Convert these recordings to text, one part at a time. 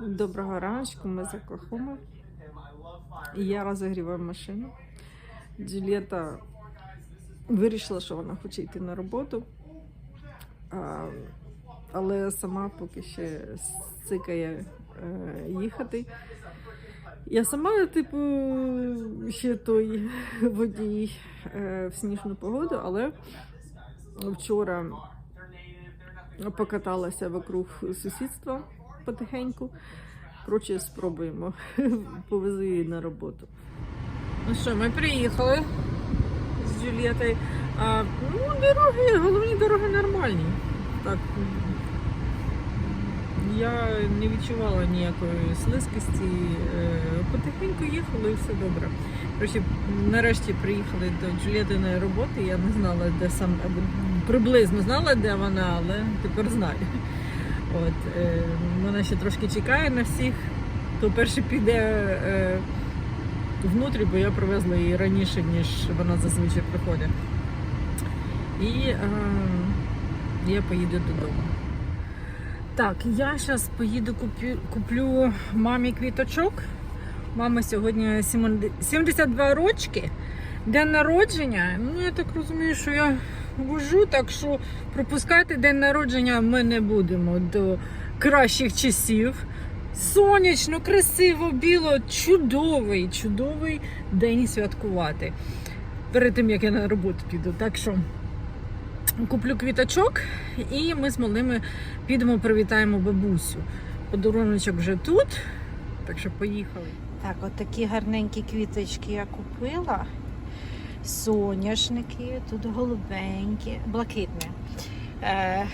Доброго раночку, ми з Оклахоми. Я розігріваю машину. Джулієта вирішила, що вона хоче йти на роботу. Але сама поки ще цикає е, їхати. Я сама, типу, ще той водій е, в сніжну погоду, але вчора покаталася вокруг сусідства потихеньку. Коротше, спробуємо. Повезу її на роботу. Ну що, ми приїхали з Джулієтою. А, ну, дороги, головні дороги нормальні. Так. Я не відчувала ніякої слизькості. Е, Потихеньку їхали і все добре. Коротше, нарешті приїхали до Джулієтиної роботи. Я не знала, де сам приблизно знала, де вона, але тепер знаю. От, е, вона ще трошки чекає на всіх. То перше піде е, внутрі, бо я привезла її раніше, ніж вона зазвичай приходить. І е, я поїду додому. Так, я зараз поїду куплю, куплю мамі квіточок. Мама сьогодні 72 рочки. День народження. Ну, я так розумію, що я вожу, так що пропускати день народження ми не будемо до кращих часів. Сонячно, красиво, біло, чудовий, чудовий день святкувати. Перед тим, як я на роботу піду. Так що куплю квіточок і ми з малими підемо, привітаємо бабусю. Подаруночок вже тут, так що поїхали. Так, от такі гарненькі квіточки я купила. Соняшники, тут голубенькі, блакитне. Е,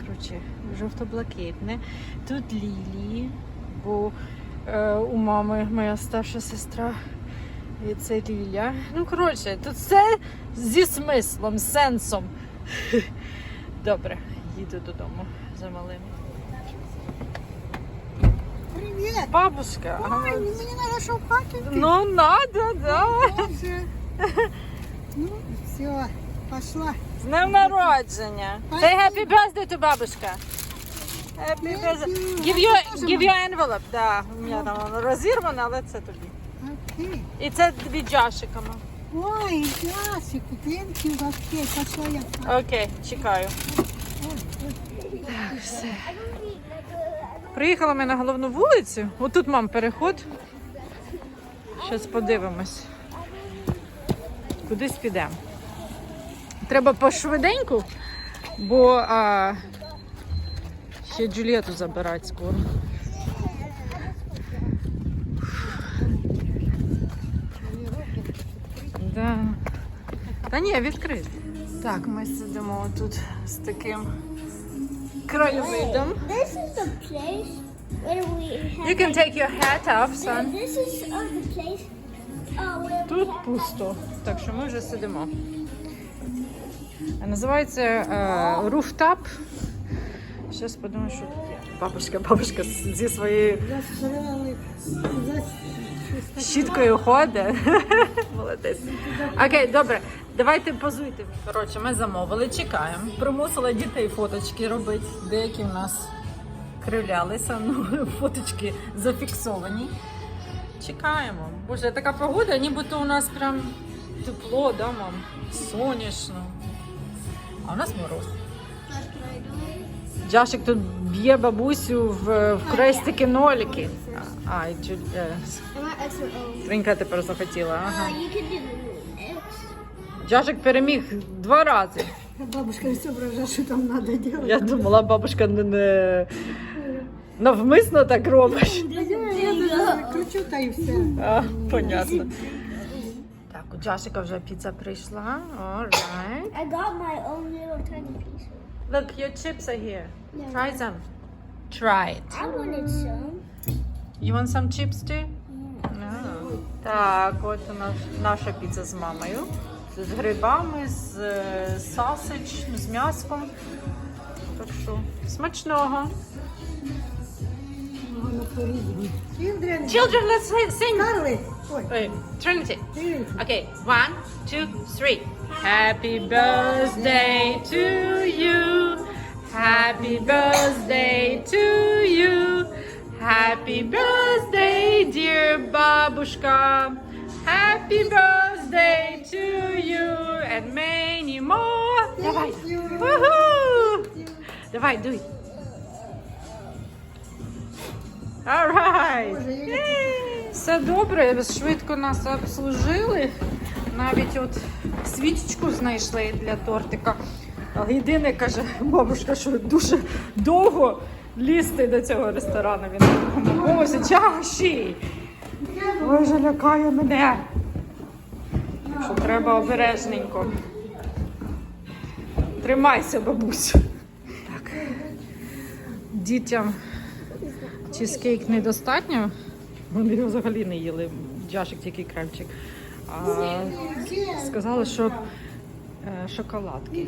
коротше, жовто-блакитне. Тут лілії, бо е, у мами моя старша сестра. І це Ліля. Ну, коротше, тут все зі смислом, сенсом. Добре, їду додому за малим. Привет! Бабушка, а Ой, мне надо шелпаки. ну надо, да. Ну, все, пошла. З днем народження. Say happy birthday to бабушка. Happy birthday. Give you, give you envelope. Да, у мене там воно розірване, але це тобі. Окей. І це від Джашиками. Ой, Ясику, thank you вообще. Пошла я. Окей, чекаю. Все. Приїхали ми на головну вулицю. Отут мам переход. Зараз подивимось. Кудись підемо. Треба пошвиденьку, бо а, ще Джулієту забирати скоро. Да. Та ні, відкрито. Так, ми сидимо тут з таким краєвидом. This is the place where we have. You can take your hat off, son. This is the place Тут пусто, так що ми вже сидимо. Називається е. Зараз подумаю, що тут є. Бабушка, бабушка зі своєю щіткою ходить. Молодець. Окей, добре. Давайте позуйте. Коротше, ми замовили, чекаємо. Примусила дітей фоточки робити. Деякі в нас кривлялися, ну фоточки зафіксовані. Чекаємо. Боже, така погода, нібито у нас прям тепло, да, мам? Сонячно. А у нас мороз. Джашик тут б'є бабусю в, в крестики ноліки. А, і е? Тринька тепер захотіла. Ага. Джашик переміг два рази. Бабушка все соображает, что там надо делать. Я думала, бабушка не, не навмисно так робить. Кручу та і все. А, понятно. Так, у Джашика вже піца прийшла. Alright. I got my own little tiny piece. Look, your chips are here. Try some. Try it. I wanted some. You want some chips too? No. Так, от у нас наша піца з мамою. З грибами, з е, сасич, з м'яском. Так що смачного. Чилдрен, Children, let's sing- sing. Карли. Ой, Wait, Trinity. ти. Okay, one, two, three. Happy birthday to you. Happy birthday to you. Happy Happy birthday, dear бабушка. Happy birthday to you and many more. Давай. Уху! Давай, дуй. All right. Все добре, швидко нас обслужили. Навіть от свічечку знайшли для тортика. Єдине, каже бабушка, що дуже довго лізти до цього ресторану. Він Боже, чаші! Боже, лякає мене. Що треба обережненько. Тримайся, бабусю. Так. Дітям чизкейк недостатньо. Вони його взагалі не їли. Джашик тільки кремчик. А, сказали, що е, шоколадки.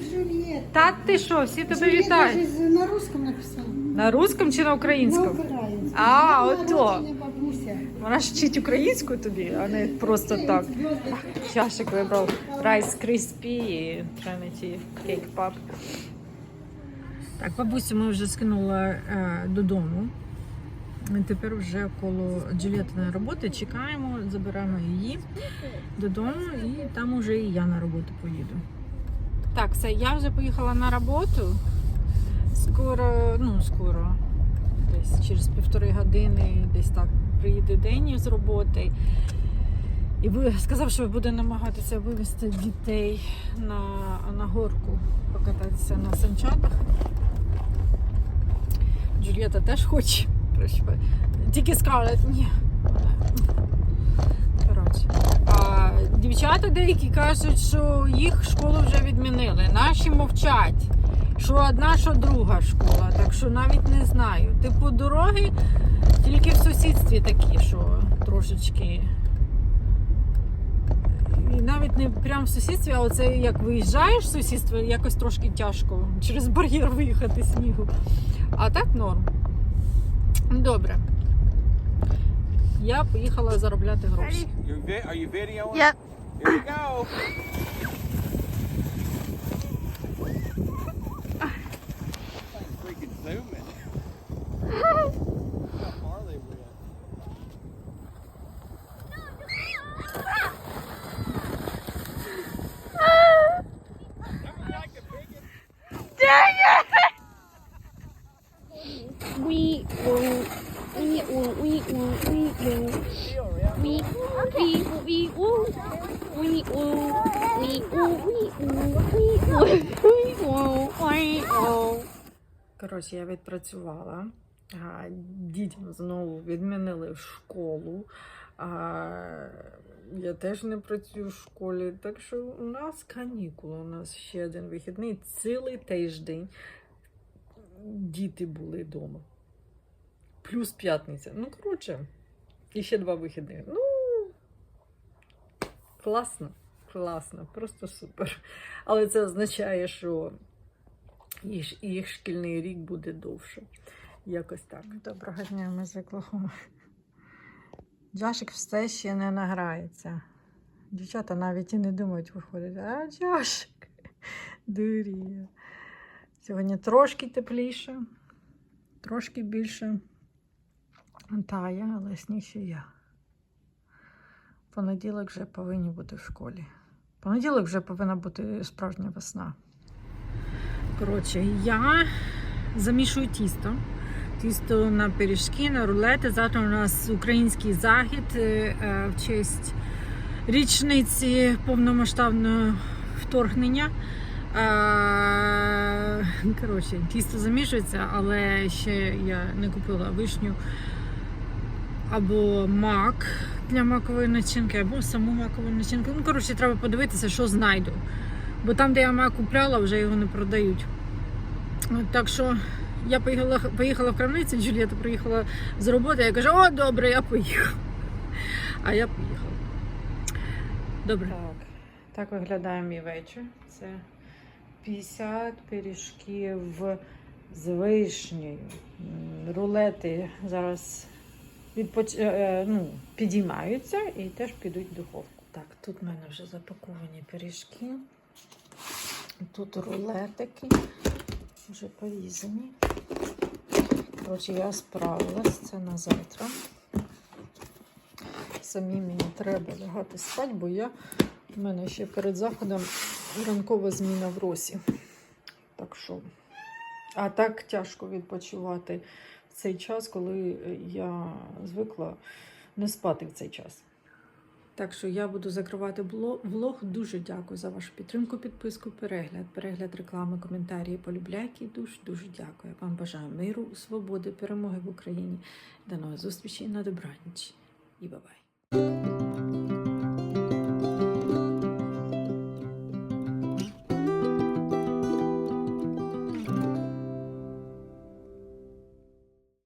Та ти що, всі тебе вітають? на русском написала. На русском чи на На українському? українському. А, ото. Вона ж вчить українську тобі, а не просто так. Чашик вибрав Rice Crispy і Trinity Cake Pop. Так, бабусю ми вже скинула е, додому. І Тепер вже коло Джуліетиної роботи чекаємо, забираємо її додому, і там уже і я на роботу поїду. Так, все, я вже поїхала на роботу. Скоро, ну скоро, десь через півтори години, десь так приїде Дені з роботи. І сказав, що буде намагатися вивезти дітей на, на горку, покататися на санчатах. Джульєта теж хоче. Тільки Скарлет, ні. Коротше. А дівчата деякі кажуть, що їх школу вже відмінили. Наші мовчать. Що одна, що друга школа. Так що навіть не знаю. Типу дороги тільки в сусідстві такі, що трошечки. І навіть не прямо в сусідстві, а оце як виїжджаєш в сусідство, якось трошки тяжко через бар'єр виїхати снігу. А так норм. Добре. Я поїхала заробляти гроші. You are you videoing? Yep. Here we go. We will. We will. We will. We will. We we we will. We will. We will. We will. We will. We will. Коротше, я відпрацювала. Дітям знову відмінили школу. Я теж не працюю в школі. Так що у нас канікули, у нас ще один вихідний, цілий тиждень. Діти були вдома. Плюс п'ятниця. Ну, коротше, і ще два вихідних. Ну, класно, класно, просто супер. Але це означає, що їх, їх шкільний рік буде довше. Якось так. Доброго дня, ми з Оклахоми. Джашик все ще не награється. Дівчата навіть і не думають виходити. А Джашик дуріє. Сьогодні трошки тепліше, трошки більше тає, але сніг ще я. Понеділок вже повинні бути в школі. Понеділок вже повинна бути справжня весна. Коротше, я замішую тісто. Тісто на пиріжки, на рулети. Завтра у нас український захід е, е, в честь річниці повномасштабного вторгнення. Е, Коротше, тісто замішується, але ще я не купила вишню або мак для макової начинки, або саму макову начинку. Ну, коротше, треба подивитися, що знайду. Бо там, де я мак купляла, вже його не продають. Так що я поїхала, поїхала в крамницю, Джулієта приїхала з роботи, я кажу, о, добре, я поїхала. А я поїхала. Добре. Так, так виглядає мій вечір. Це 50 пиріжків з вишнею. Рулети зараз відпоч... е, е, ну, підіймаються і теж підуть в духовку. Так, тут в мене вже запаковані пиріжки. Тут рулетики вже порізані. Коротше, я справилась, це на завтра. Самі мені треба лягати спати, бо я в мене ще перед заходом ранкова зміна в росі. Так що, а так тяжко відпочивати в цей час, коли я звикла не спати в цей час. Так що я буду закривати влог. Дуже дякую за вашу підтримку, підписку, перегляд, перегляд реклами, коментарі, полюбляйки. Дуже дуже дякую. Вам бажаю миру, свободи, перемоги в Україні. До нових зустрічей на добраніч і бабай.